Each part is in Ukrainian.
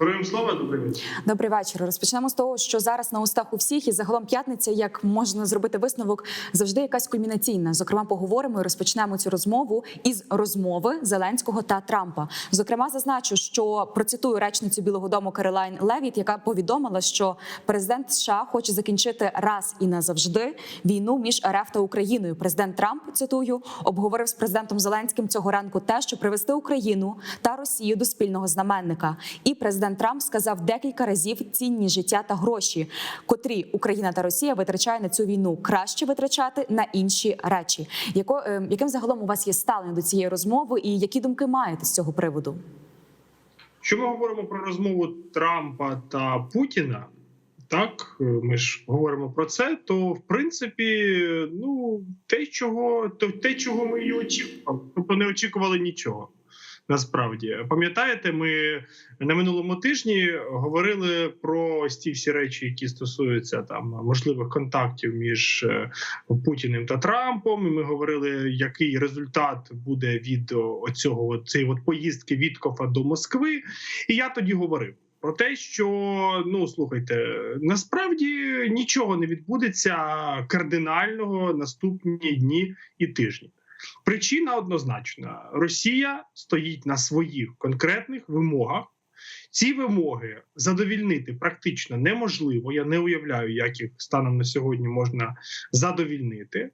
Героям слава, добрий вечір. Добрий вечір. Розпочнемо з того, що зараз на устах у всіх і загалом п'ятниця, як можна зробити висновок, завжди якась кульмінаційна. Зокрема, поговоримо і розпочнемо цю розмову із розмови Зеленського та Трампа. Зокрема, зазначу, що процитую речницю Білого Дому Каролайн Левіт, яка повідомила, що президент США хоче закінчити раз і назавжди війну між РФ та Україною. Президент Трамп цитую обговорив з президентом Зеленським цього ранку те, що привести Україну та Росію до спільного знаменника. І президент Трамп сказав декілька разів цінні життя та гроші, котрі Україна та Росія витрачає на цю війну, краще витрачати на інші речі. Яко, е, яким загалом у вас є ставлення до цієї розмови, і які думки маєте з цього приводу? Що ми говоримо про розмову Трампа та Путіна? Так, ми ж говоримо про це. То в принципі, ну те, чого то те, чого ми і очікували, тобто не очікували нічого. Насправді, пам'ятаєте, ми на минулому тижні говорили про ось ці всі речі, які стосуються там можливих контактів між е, Путіним та Трампом. І ми говорили, який результат буде від оцього цієї от поїздки Віткофа до Москви. І я тоді говорив. Про те, що ну слухайте, насправді нічого не відбудеться кардинального наступні дні і тижні. Причина однозначна: Росія стоїть на своїх конкретних вимогах. Ці вимоги задовільнити практично неможливо. Я не уявляю, як їх станом на сьогодні можна задовільнити.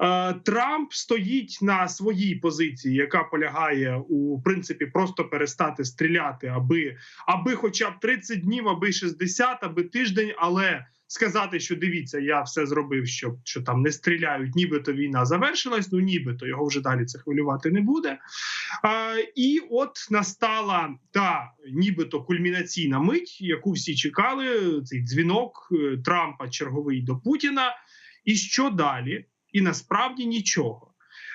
Е, Трамп стоїть на своїй позиції, яка полягає у принципі просто перестати стріляти, аби аби, хоча б 30 днів, аби 60, аби тиждень, але сказати, що дивіться, я все зробив, щоб що там не стріляють, нібито війна завершилась. Ну нібито його вже далі це хвилювати не буде. А, І от настала та нібито кульмінаційна мить, яку всі чекали. Цей дзвінок е, Трампа черговий до Путіна. І що далі? І насправді нічого.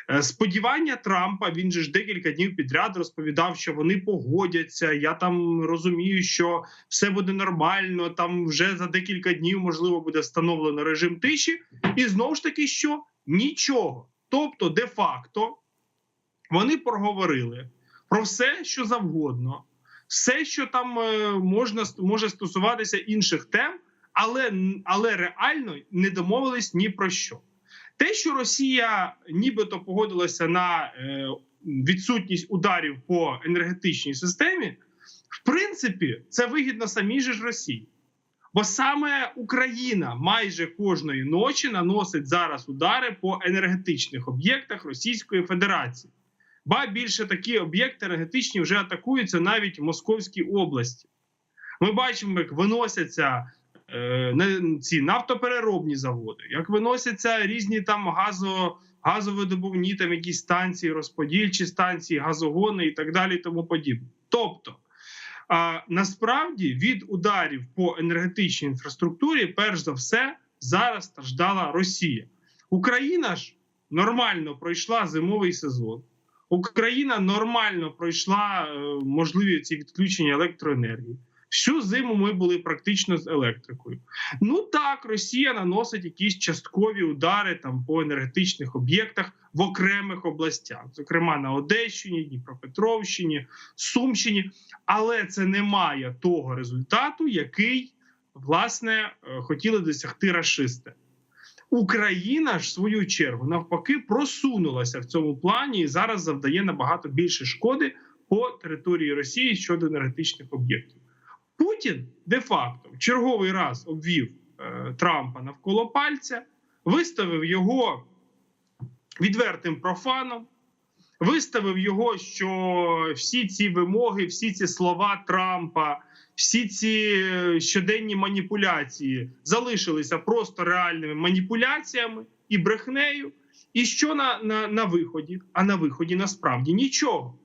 Е, Сподівання Трампа він же ж декілька днів підряд розповідав, що вони погодяться. Я там розумію, що все буде нормально. Там вже за декілька днів можливо буде встановлено режим тиші, і знову ж таки, що нічого. Тобто, де-факто, вони проговорили про все, що завгодно, все, що там е, можна може стосуватися інших тем, але, але реально не домовились ні про що. Те, що Росія нібито погодилася на е, відсутність ударів по енергетичній системі, в принципі, це вигідно самій же ж Росії. Бо саме Україна майже кожної ночі наносить зараз удари по енергетичних об'єктах Російської Федерації. Ба більше такі об'єкти енергетичні вже атакуються навіть в Московській області. Ми бачимо, як виносяться ці нафтопереробні заводи, як виносяться різні там газо, газовидобувні там якісь станції, розподільчі станції, газогони і так далі, і тому подібне. Тобто, а, насправді від ударів по енергетичній інфраструктурі, перш за все, зараз страждала Росія. Україна ж нормально пройшла зимовий сезон. Україна нормально пройшла е, можливі ці відключення електроенергії. Всю зиму ми були практично з електрикою. Ну так, Росія наносить якісь часткові удари там по енергетичних об'єктах в окремих областях, зокрема на Одещині, Дніпропетровщині, Сумщині, але це не має того результату, який власне е, хотіли досягти рашисти. Україна ж в свою чергу навпаки просунулася в цьому плані і зараз завдає набагато більше шкоди по території Росії щодо енергетичних об'єктів. Путін де-факто в черговий раз обвів е, Трампа навколо пальця, виставив його відвертим профаном, виставив його, що всі ці вимоги, всі ці слова Трампа, всі ці е, щоденні маніпуляції залишилися просто реальними маніпуляціями і брехнею. І що на, на, на виході? А на виході насправді нічого.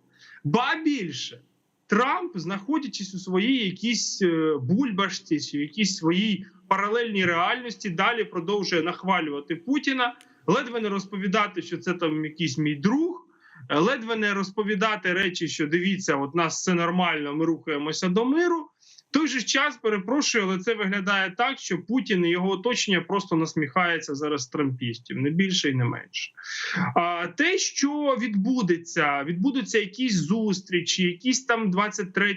Ба більше. Трамп, знаходячись у своїй якійсь е, бульбашці чи якійсь своїй паралельній реальності, далі продовжує нахвалювати Путіна, ледве не розповідати, що це там якийсь мій друг, ледве не розповідати речі, що дивіться, от нас все нормально, ми рухаємося до миру. Той же час перепрошую, але це виглядає так, що Путін і його оточення просто насміхається зараз трампістів, не більше і не менше. А те, що відбудеться, відбудуться якісь зустрічі, якісь там 23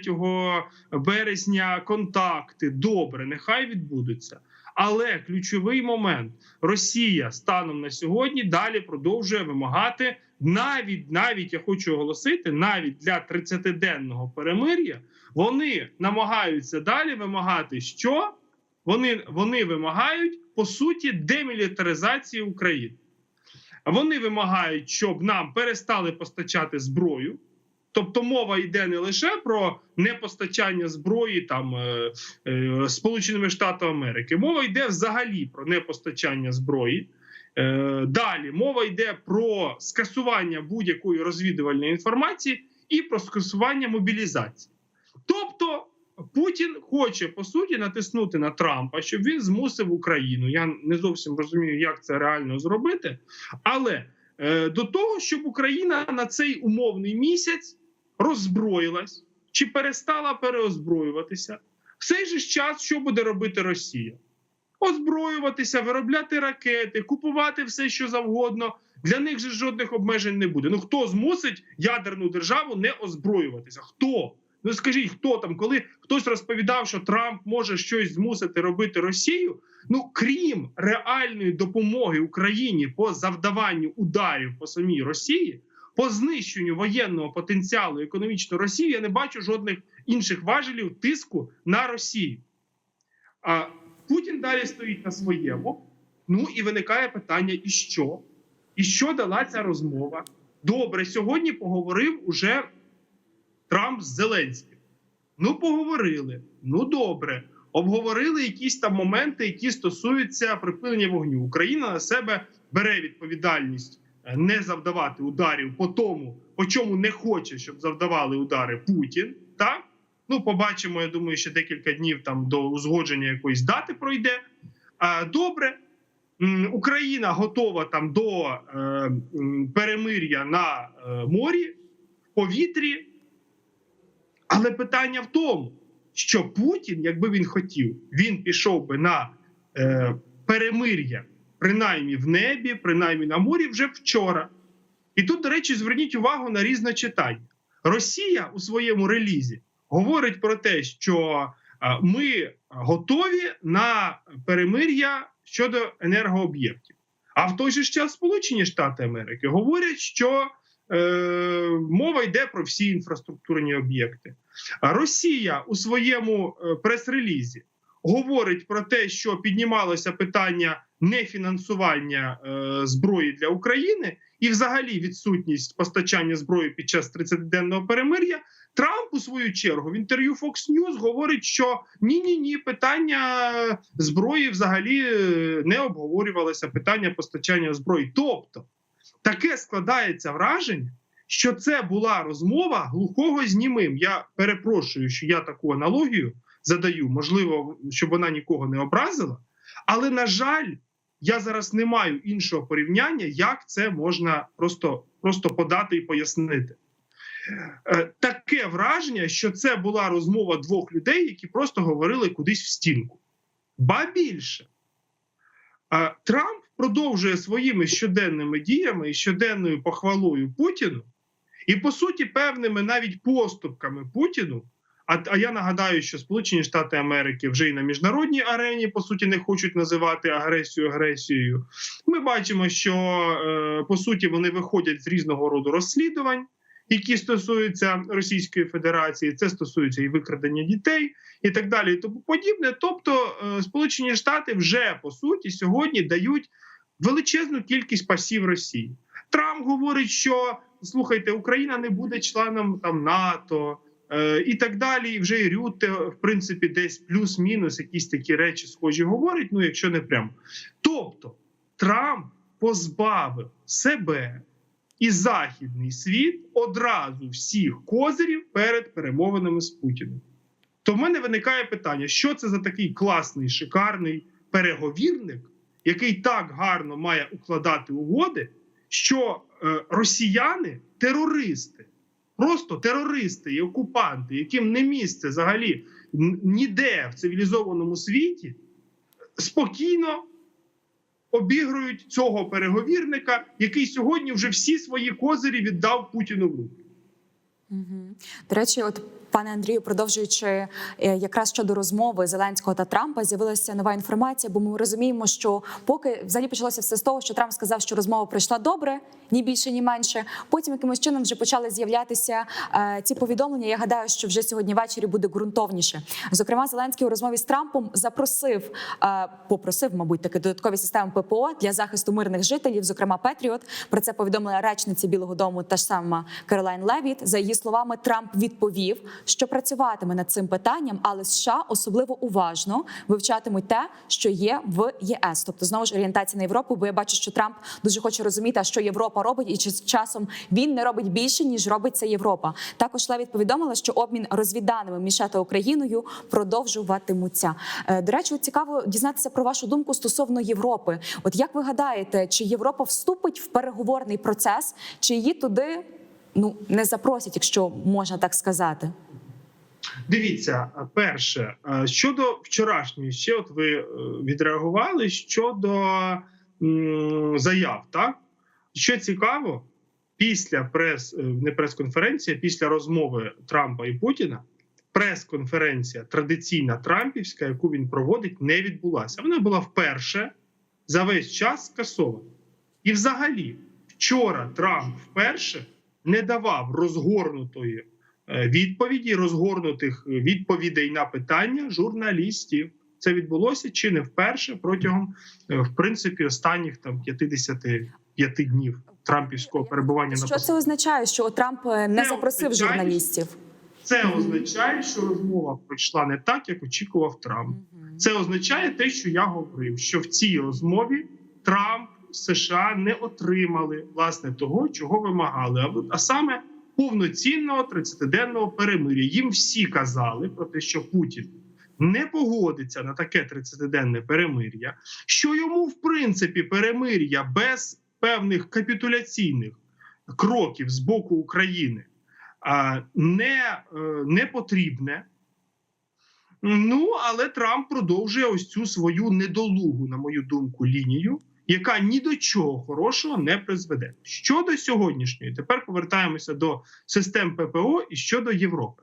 березня контакти. Добре, нехай відбудуться. Але ключовий момент: Росія станом на сьогодні далі продовжує вимагати навіть навіть я хочу оголосити, навіть для 30-денного перемир'я вони намагаються далі вимагати, що вони, вони вимагають по суті демілітаризації України. Вони вимагають, щоб нам перестали постачати зброю. Тобто мова йде не лише про непостачання зброї там е, е, Сполученими Штатами Америки, мова йде взагалі про непостачання зброї. Е, далі мова йде про скасування будь-якої розвідувальної інформації і про скасування мобілізації. Тобто Путін хоче по суті натиснути на Трампа, щоб він змусив Україну. Я не зовсім розумію, як це реально зробити, але е, до того, щоб Україна на цей умовний місяць роззброїлась чи перестала переозброюватися, в цей же час що буде робити Росія? Озброюватися, виробляти ракети, купувати все, що завгодно. Для них же жодних обмежень не буде. Ну хто змусить ядерну державу не озброюватися? Хто? Ну скажіть, хто там, коли хтось розповідав, що Трамп може щось змусити робити Росію? Ну крім реальної допомоги Україні по завдаванню ударів по самій Росії, по знищенню воєнного потенціалу економічно Росії, я не бачу жодних інших важелів тиску на Росію. А Путін далі стоїть на своєму. Ну і виникає питання: і що? І що дала ця розмова? Добре, сьогодні поговорив уже Трамп з Зеленським. Ну, поговорили. Ну, добре. Обговорили якісь там моменти, які стосуються припинення вогню. Україна на себе бере відповідальність е, не завдавати ударів по тому, по чому не хоче, щоб завдавали удари Путін. Так? Ну, побачимо, я думаю, ще декілька днів там до узгодження якоїсь дати пройде. А, Добре, Україна готова там до е, перемир'я на е, морі, в повітрі. Але питання в тому, що Путін, якби він хотів, він пішов би на е, перемир'я, принаймні в небі, принаймні на морі, вже вчора. І тут, до речі, зверніть увагу на різне читання. Росія у своєму релізі говорить про те, що е, ми готові на перемир'я щодо енергооб'єктів. А в той же час Сполучені Штати Америки говорять, що мова йде про всі інфраструктурні об'єкти. Росія у своєму е, прес-релізі говорить про те, що піднімалося питання нефінансування е, зброї для України і, взагалі, відсутність постачання зброї під час 30-денного перемир'я. Трамп у свою чергу в інтерв'ю Fox News говорить, що ні, ні, ні, питання зброї взагалі е, не обговорювалося. Питання постачання зброї. Тобто таке складається враження, що це була розмова глухого з німим. Я перепрошую, що я таку аналогію задаю. Можливо, щоб вона нікого не образила. Але на жаль, я зараз не маю іншого порівняння, як це можна просто, просто подати і пояснити. Е, Таке враження, що це була розмова двох людей, які просто говорили кудись в стінку. Ба більше, е, Трамп продовжує своїми щоденними діями і щоденною похвалою Путіну, і по суті, певними навіть поступками Путіну. А, а я нагадаю, що Сполучені Штати Америки вже і на міжнародній арені по суті не хочуть називати агресію агресією. Ми бачимо, що е, по суті вони виходять з різного роду розслідувань, які стосуються Російської Федерації. Це стосується і викрадення дітей, і так далі, і тому подібне. Тобто, е, Сполучені Штати вже по суті сьогодні дають величезну кількість пасів Росії. Трамп говорить, що слухайте, Україна не буде членом там НАТО. Е, і так далі, і вже і Рюте, в принципі, десь плюс-мінус якісь такі речі схожі говорить, ну якщо не прямо. Тобто Трамп позбавив себе і західний світ одразу всіх козирів перед перемовинами з Путіним. То в мене виникає питання: що це за такий класний, шикарний переговірник, який так гарно має укладати угоди, що е, росіяни терористи. Просто терористи і окупанти, яким не місце взагалі ніде в цивілізованому світі спокійно обігрують цього переговірника, який сьогодні вже всі свої козирі віддав Путіну в руки. До речі, от пане Андрію, продовжуючи е, якраз щодо розмови Зеленського та Трампа, з'явилася нова інформація, бо ми розуміємо, що поки взагалі почалося все з того, що Трамп сказав, що розмова пройшла добре, ні більше, ні менше. Потім якимось чином вже почали з'являтися е, ці повідомлення. Я гадаю, що вже сьогодні ввечері буде ґрунтовніше. Зокрема, Зеленський у розмові з Трампом запросив, е, попросив, мабуть, таки додаткові системи ППО для захисту мирних жителів, зокрема Петріот. Про це повідомила речниця Білого Дому, та ж сама Керолайн Левіт. За її словами, Трамп відповів, що працюватиме над цим питанням, але США особливо уважно вивчатимуть те, що є в ЄС. Тобто знову ж орієнтація на Європу. Бо я бачу, що Трамп дуже хоче розуміти, що Європа робить, і чи часом він не робить більше ніж робить це Європа. Також Левіт повідомила, що обмін розвідданими між та Україною продовжуватимуться. Е, До речі, цікаво дізнатися про вашу думку стосовно Європи. От як ви гадаєте, чи Європа вступить в переговорний процес, чи її туди ну не запросять, якщо можна так сказати? Дивіться, перше е, щодо вчорашньої, ще от ви е, відреагували щодо заяв. Так що цікаво, після прес е, не прес-конференції, після розмови Трампа і Путіна. Прес-конференція традиційна Трампівська, яку він проводить, не відбулася. Вона була вперше за весь час скасована. І, взагалі, вчора Трамп вперше не давав розгорнутої е, відповіді, розгорнутих відповідей на питання журналістів. Це відбулося чи не вперше протягом е, в принципі останніх там 55 днів трампівського перебування на Що це означає, що Трамп е, не Це запросив означає, журналістів? Це означає, що розмова пройшла не так, як очікував Трамп. Це означає те, що я говорив, що в цій розмові Трамп США не отримали власне того, чого вимагали, а, саме повноцінного 30-денного перемир'я. Їм всі казали про те, що Путін не погодиться на таке 30-денне перемир'я, що йому, в принципі, перемир'я без певних капітуляційних кроків з боку України не, е, не потрібне. Ну, але Трамп продовжує ось цю свою недолугу, на мою думку, лінію, яка ні до чого хорошого не призведе. Щодо сьогоднішньої, тепер повертаємося до систем ППО і щодо Європи.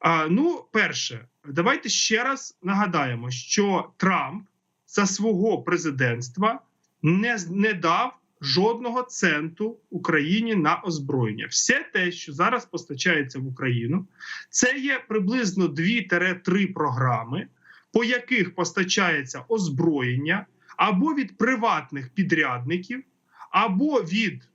А, ну, перше, давайте ще раз нагадаємо, що Трамп за свого президентства не, не дав жодного центу Україні на озброєння. Все те, що зараз постачається в Україну, це є приблизно 2-3 програми, по яких постачається озброєння або від приватних підрядників, або від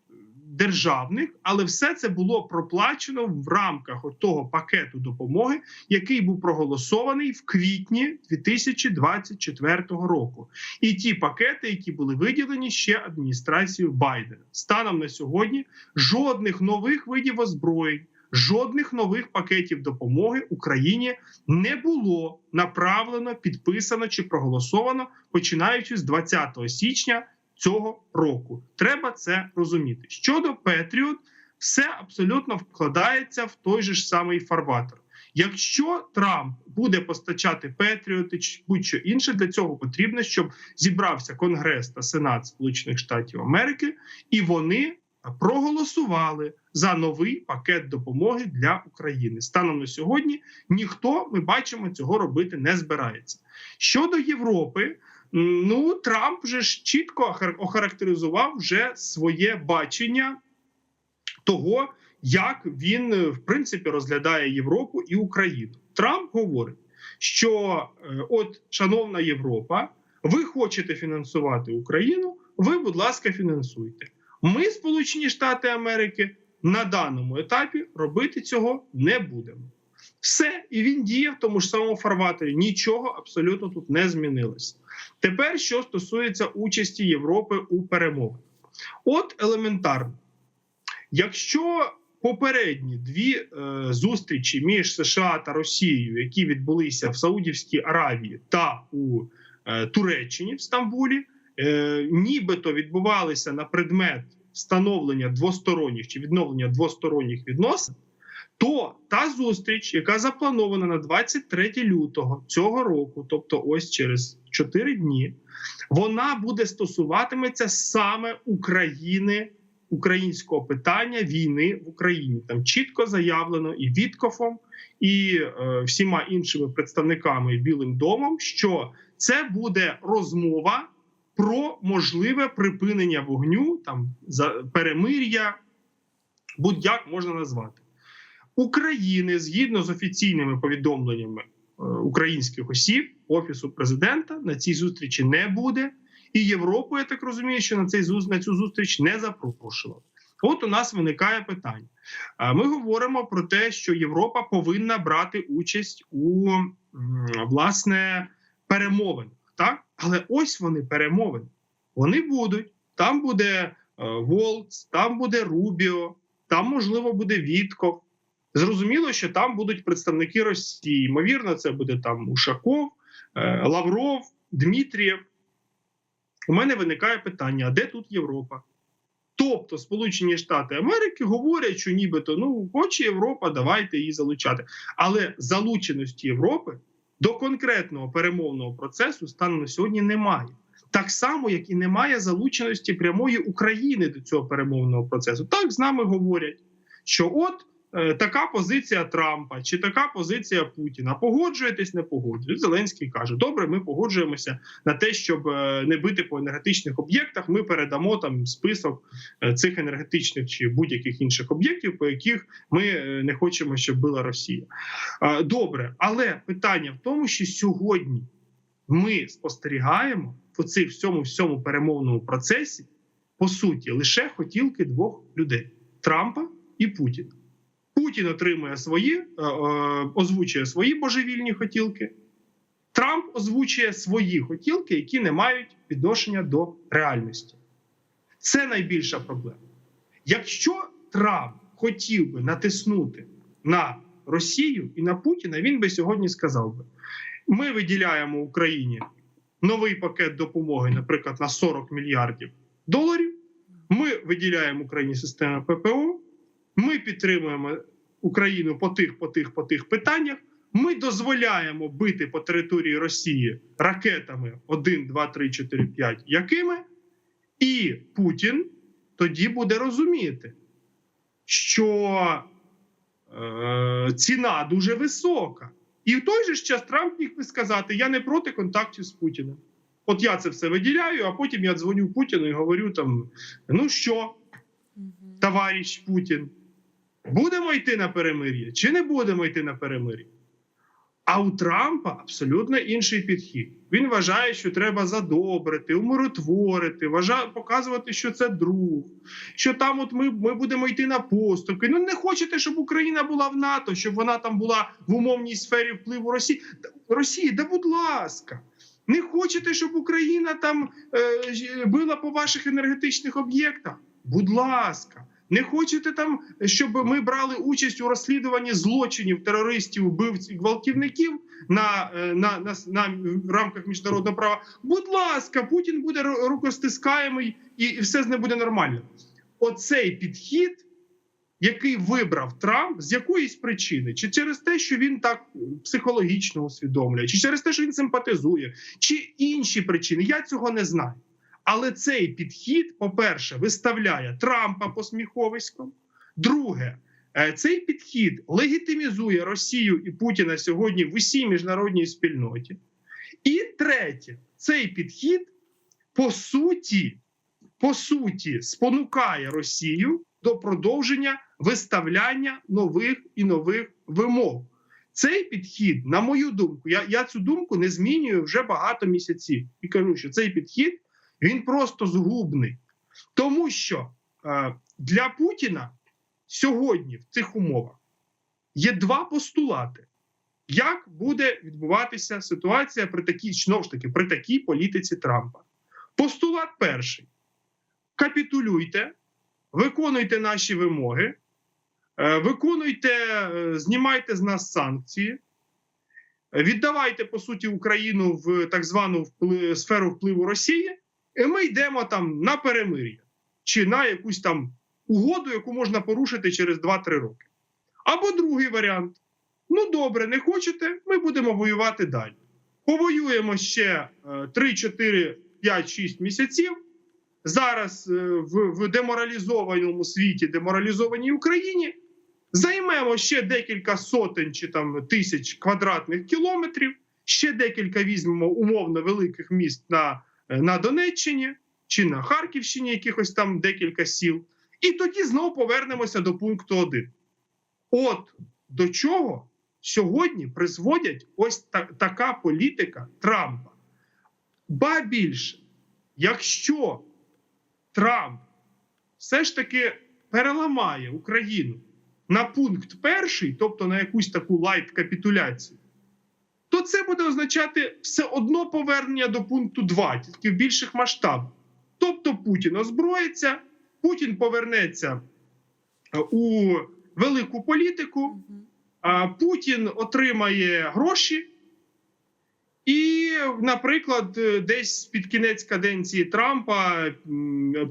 державних, але все це було проплачено в рамках того пакету допомоги, який був проголосований в квітні 2024 року. І ті пакети, які були виділені ще адміністрацією Байдена, станом на сьогодні жодних нових видів озброєнь. Жодних нових пакетів допомоги Україні не було направлено, підписано чи проголосовано починаючи з 20 січня цього року. Треба це розуміти. Щодо Петріот, все абсолютно вкладається в той же ж самий фарватер. Якщо Трамп буде постачати Петріоти чи будь-що інше, для цього потрібно, щоб зібрався Конгрес та Сенат Сполучених Штатів Америки, і вони проголосували за новий пакет допомоги для України. Станом на сьогодні ніхто ми бачимо цього робити не збирається. Щодо Європи, ну Трамп вже ж чітко охар- охарактеризував вже своє бачення того, як він е, в принципі розглядає Європу і Україну. Трамп говорить, що е, от, шановна Європа, ви хочете фінансувати Україну, ви, будь ласка, фінансуйте. Ми, Сполучені Штати Америки, на даному етапі робити цього не будемо. Все, і він діє в тому ж самому фарватері. Нічого абсолютно тут не змінилося. Тепер, що стосується участі Європи у перемовинах, от елементарно, якщо попередні дві е, зустрічі між США та Росією, які відбулися в Саудівській Аравії та у е, Туреччині в Стамбулі, е, нібито відбувалися на предмет встановлення двосторонніх чи відновлення двосторонніх відносин, то та зустріч, яка запланована на 23 лютого цього року, тобто ось через 4 дні, вона буде стосуватиметься саме України, українського питання війни в Україні. Там чітко заявлено і Віткофом, і е, всіма іншими представниками Білим домом, що це буде розмова про можливе припинення вогню, там за перемир'я, будь-як можна назвати. України згідно з офіційними повідомленнями е, українських осіб офісу президента на цій зустрічі не буде, і Європу, я так розумію, що на цей на цю зустріч не запрошували. От у нас виникає питання. Е, Ми говоримо про те, що Європа повинна брати участь у власне перемовинах. Так, але ось вони перемовини. Вони будуть. Там буде е, Волц, там буде Рубіо, там можливо буде Вітков. Зрозуміло, що там будуть представники Росії. Ймовірно, це буде там Ушаков, е, Лавров, Дмитрієв. У мене виникає питання: а де тут Європа? Тобто Сполучені Штати Америки говорять, що нібито ну хоче Європа, давайте її залучати. Але залученості Європи до конкретного перемовного процесу станом на сьогодні немає. Так само, як і немає залученості прямої України до цього перемовного процесу. Так з нами говорять, що от така позиція Трампа чи така позиція Путіна. Погоджуєтесь, не погоджуєтесь. Зеленський каже: Добре, ми погоджуємося на те, щоб е, не бити по енергетичних об'єктах. Ми передамо там список е, цих енергетичних чи будь-яких інших об'єктів, по яких ми е, не хочемо, щоб била Росія. Е, Добре, але питання в тому, що сьогодні ми спостерігаємо в цій всьому всьому перемовному процесі по суті лише хотілки двох людей: Трампа і Путіна. Путін отримує свої, е, е, озвучує свої божевільні хотілки. Трамп озвучує свої хотілки, які не мають відношення до реальності. Це найбільша проблема. Якщо Трамп хотів би натиснути на Росію і на Путіна, він би сьогодні сказав би: ми виділяємо Україні новий пакет допомоги, наприклад, на 40 мільярдів доларів. Ми виділяємо Україні систему ППО. Ми підтримуємо Україну по тих, по тих, по тих питаннях. Ми дозволяємо бити по території Росії ракетами 1, 2, 3, 4, 5, якими, і Путін тоді буде розуміти, що е, ціна дуже висока. І в той же час Трамп міг би сказати: я не проти контактів з Путіним. От я це все виділяю, а потім я дзвоню Путіну і говорю там: ну що, товариш Путін, будемо йти на перемир'я чи не будемо йти на перемир'я? А у Трампа абсолютно інший підхід. Він вважає, що треба задобрити, умиротворити, вважає, показувати, що це друг, що там от ми, ми будемо йти на поступки. Ну не хочете, щоб Україна була в НАТО, щоб вона там була в умовній сфері впливу Росії. Росії, да будь ласка. Не хочете, щоб Україна там е, ж- била по ваших енергетичних об'єктах? Будь ласка. Не хочете там, щоб ми брали участь у розслідуванні злочинів терористів, вбивць і гвалтівників на, е, на, на, на рамках міжнародного права? Будь ласка, Путін буде ру- рукостискаємий і, і все з ним буде нормально. Оцей підхід, який вибрав Трамп, з якоїсь причини, чи через те, що він так психологічно усвідомлює, чи через те, що він симпатизує, чи інші причини, я цього не знаю. Але цей підхід, по-перше, виставляє Трампа посміховиськом. Друге, е, цей підхід легітимізує Росію і Путіна сьогодні в усій міжнародній спільноті. І третє, цей підхід по суті, по суті, спонукає Росію до продовження виставляння нових і нових вимог. Цей підхід, на мою думку, я, я цю думку не змінюю вже багато місяців і кажу, що цей підхід він просто згубний, тому що е, для Путіна сьогодні в цих умовах є два постулати. Як буде відбуватися ситуація при такій знову ж таки при такій політиці Трампа? Постулат перший: капітулюйте, виконуйте наші вимоги, е, виконуйте, е, знімайте з нас санкції, віддавайте по суті Україну в так звану сферу впливу Росії, і ми йдемо там на перемир'я чи на якусь там угоду, яку можна порушити через 2-3 роки. Або другий варіант: ну добре, не хочете, ми будемо воювати далі. Повоюємо ще е, 3, 4, 5, 6 місяців. Зараз е, в, деморалізованому світі, деморалізованій Україні, займемо ще декілька сотень чи там тисяч квадратних кілометрів, ще декілька візьмемо умовно великих міст на, на Донеччині чи на Харківщині, якихось там декілька сіл, і тоді знову повернемося до пункту 1. От до чого сьогодні призводять ось та, така політика Трампа. Ба більше, якщо Трамп все ж таки переламає Україну на пункт перший, тобто на якусь таку лайт-капітуляцію, то це буде означати все одно повернення до пункту 2, тільки в більших масштабах. Тобто Путін озброїться, Путін повернеться е, у велику політику, Путін отримає гроші. І, наприклад, е, десь під кінець каденції Трампа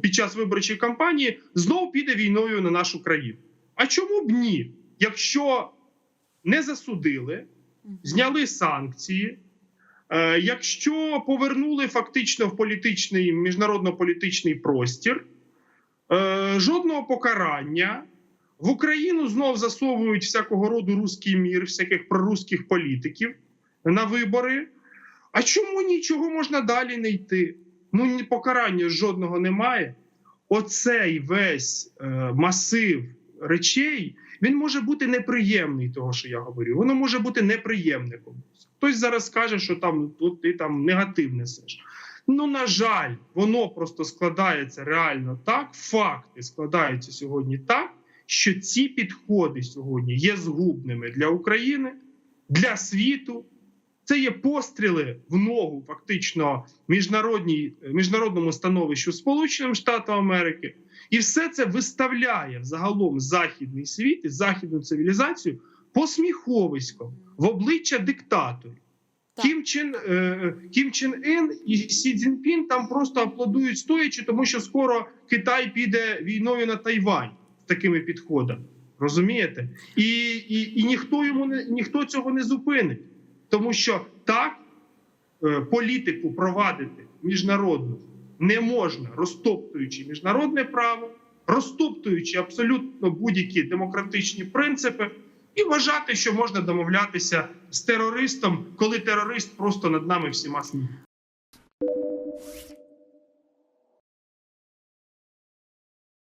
під час виборчої кампанії знов піде війною на нашу країну. А чому б ні? Якщо не засудили, зняли санкції, е, якщо повернули фактично в політичний міжнародно-політичний простір, е, жодного покарання. В Україну знов засовують всякого роду руський мір, всяких прорусських політиків на вибори. А чому нічого можна далі не йти? Ну покарання жодного немає. Оцей весь е, масив речей він може бути неприємний, того що я говорю. Воно може бути неприємне комусь. Хтось зараз скаже, що там от ти там негатив несеш. Ну, на жаль, воно просто складається реально так. Факти складаються сьогодні так, що ці підходи сьогодні є згубними для України, для світу. Це є постріли в ногу, фактично, міжнародній, міжнародному становищу Сполученим Штатам Америки. І все це виставляє взагалом західний світ і західну цивілізацію посміховиськом в обличчя диктаторів. Кім Чен, е, Кім Чен Ін і Сі Цзіньпін там просто аплодують стоячи, тому що скоро Китай піде війною на Тайвань з такими підходами. Розумієте? І, і, і ніхто йому не ніхто цього не зупинить, тому що так е, політику провадити міжнародну не можна, розтоптуючи міжнародне право, розтоптуючи абсолютно будь-які демократичні принципи, і вважати, що можна домовлятися з терористом, коли терорист просто над нами всіма сміє.